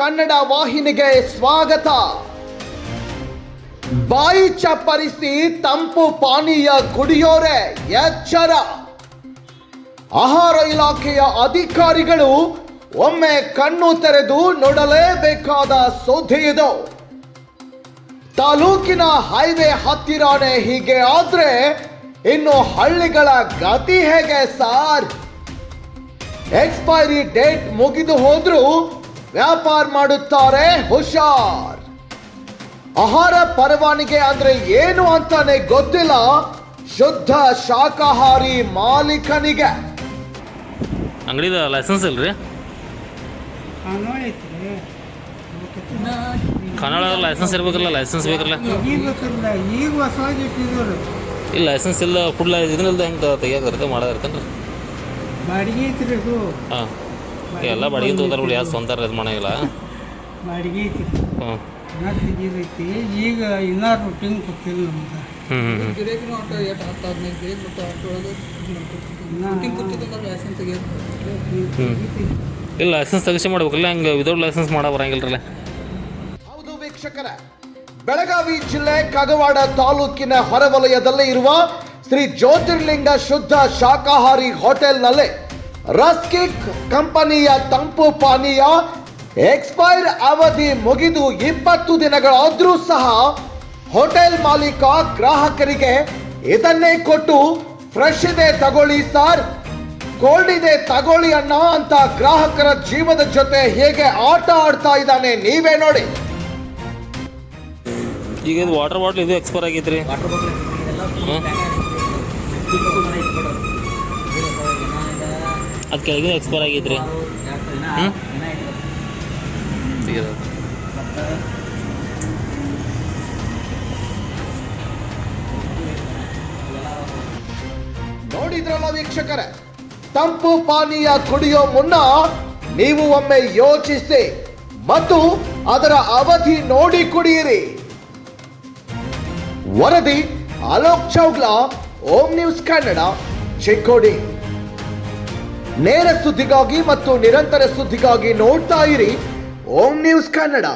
ಕನ್ನಡ ವಾಹಿನಿಗೆ ಸ್ವಾಗತ. ಬಾಯಿ ಚಪ್ಪರಿಸಿ ತಂಪು ಪಾನೀಯ ಕುಡಿಯೋರೆ ಎಚ್ಚರ. ಆಹಾರ ಇಲಾಖೆಯ ಅಧಿಕಾರಿಗಳು ಒಮ್ಮೆ ಕಣ್ಣು ತೆರೆದು ನೋಡಲೇಬೇಕಾದ ಸುದ್ದಿ ಇದು. ತಾಲೂಕಿನ ಹೈವೇ ಹತ್ತಿರಾನೇ ಹೀಗೆ ಆದ್ರೆ ಇನ್ನು ಹಳ್ಳಿಗಳ ಗತಿ ಹೇಗೆ ಸಾರ್? ಎಕ್ಸ್ಪೈರಿ ಡೇಟ್ ಮುಗಿದು ಹೋದ್ರೂ ವ್ಯಾಪಾರ ಮಾಡುತ್ತಾರೆ ಹುಷಾರ್. ಆಹಾರ ಪರವಾನಿಗೆ ಅಂದ್ರೆ ಏನು ಅಂತಾನೆ ಗೊತ್ತಿಲ್ಲ. ಶುದ್ಧ ಶಾಖಾಹಾರಿ ಮಾಲೀಕನಿಗೆ. ಅಂಗಡಿದ ಲೈಸೆನ್ಸ್ ಇಲ್ರಿ? ಕನ್ನಡ ಲೈಸೆನ್ಸ್ ಇರ್ಬೇಕಲ್ಲ ಲೈಸೆನ್ಸ್ ಬೇಕಲ್ಲ? ಈಗ ಹೊಸವಾಗಿ ಇಟ್ಟಿದ್ರು ಇಲ್ಲ ಲೈಸೆನ್ಸ್ ಇಲ್ಲ ಫುಡ್ ಇದನ್ನಿಲ್ದ ಹೆಂಗೆ ತೆಗಿಯೋದಿರುತ್ತೆ ಮಾಡೋದಿರ್ತೇನೆ ಬಾಡಿಗೆ ಐತ್ರಿ ಹಾಂ. ಎಲ್ಲ ಬಾಡಿಗೆ ತಗೋತಾರ ಬಿಡಿ ಯಾರು ಸ್ವಂತ ಇದು ಮಾಡಂಗಿಲ್ಲ ಬಾಡಿಗೆ ಐತಿ. ಹ್ಞೂ ಇನ್ನ ಈಗ ಇನ್ನ ರೊಟ್ಟಿಂಗ್ ಕೊಟ್ಟಿಲ್ಲ ನಮ್ಗೆ. ಇಲ್ಲ ಲೈಸೆನ್ಸ್ ತೆಗಿಸಿ ಮಾಡ್ಬೇಕಲ್ಲ ಹಂಗೆ ವಿದೌಟ್ ಲೈಸೆನ್ಸ್ ಮಾಡೋ ಬರಂಗಿಲ್ರಲ್ಲ ಹೌದು ವೀಕ್ಷಕರ ಬೆಳಗಾವಿ ಜಿಲ್ಲೆ ಕಗವಾಡ ತಾಲೂಕಿನ ಹೊರವಲಯದಲ್ಲೇ ಇರುವ ಶ್ರೀ ಜ್ಯೋತಿರ್ಲಿಂಗ ಶುದ್ಧ ಶಾಖಾಹಾರಿ ಹೋಟೆಲ್ನಲ್ಲಿ ರಸ್ಕಿಕ್ ಕಂಪನಿಯ ತಂಪು ಪಾನೀಯ ಎಕ್ಸ್ಪೈರ್ ಅವಧಿ ಮುಗಿದು ಇಪ್ಪತ್ತು ದಿನಗಳಾದರೂ ಸಹ ಹೋಟೆಲ್ ಮಾಲೀಕ ಗ್ರಾಹಕರಿಗೆ ಇದನ್ನೇ ಕೊಟ್ಟು ಫ್ರೆಶ್ ಇದೆ ತಗೊಳ್ಳಿ ಸರ್. ಕೋಲ್ಡ್ ಇದೆ ತಗೊಳ್ಳಿ ಅಣ್ಣ ಅಂತ ಗ್ರಾಹಕರ ಜೀವದ ಜೊತೆ ಹೇಗೆ ಆಟ ಆಡ್ತಾ ಇದ್ದಾನೆ ನೀವೇ ನೋಡಿ. ಈಗ ಇದು ವಾಟರ್ ಬಾಟ್ಲ್ ಇದು ಎಕ್ಸ್ಪೈರ್ ಆಗಿದ್ರಿ ಅದು ಕೆಳಗಿನ ಎಕ್ಸ್ಪೈರ್ ಆಗೈತೆ ರೀ ಹ್ಞೂ ತೆಗೆದು ನೋಡಿದ್ರಲ್ಲ ವೀಕ್ಷಕರೇ, ತಂಪು ಪಾನೀಯ ಕುಡಿಯೋ ಮುನ್ನ ನೀವು ಒಮ್ಮೆ ಯೋಚಿಸಿ, ಮತ್ತು ಅದರ ಅವಧಿ ನೋಡಿ ಕುಡಿಯಿರಿ. ವರದಿ ಅಲೋಕ್ ಚೌಗ್ಲಾ, ಓಂ ನ್ಯೂಸ್ ಕನ್ನಡ, ಚಿಕ್ಕೋಡಿ. ನೇರ ಸುದ್ದಿಗಾಗಿ ಮತ್ತು ನಿರಂತರ ಸುದ್ದಿಗಾಗಿ ನೋಡ್ತಾ ಇರಿ. ಓಂ ನ್ಯೂಸ್ ಕನ್ನಡ.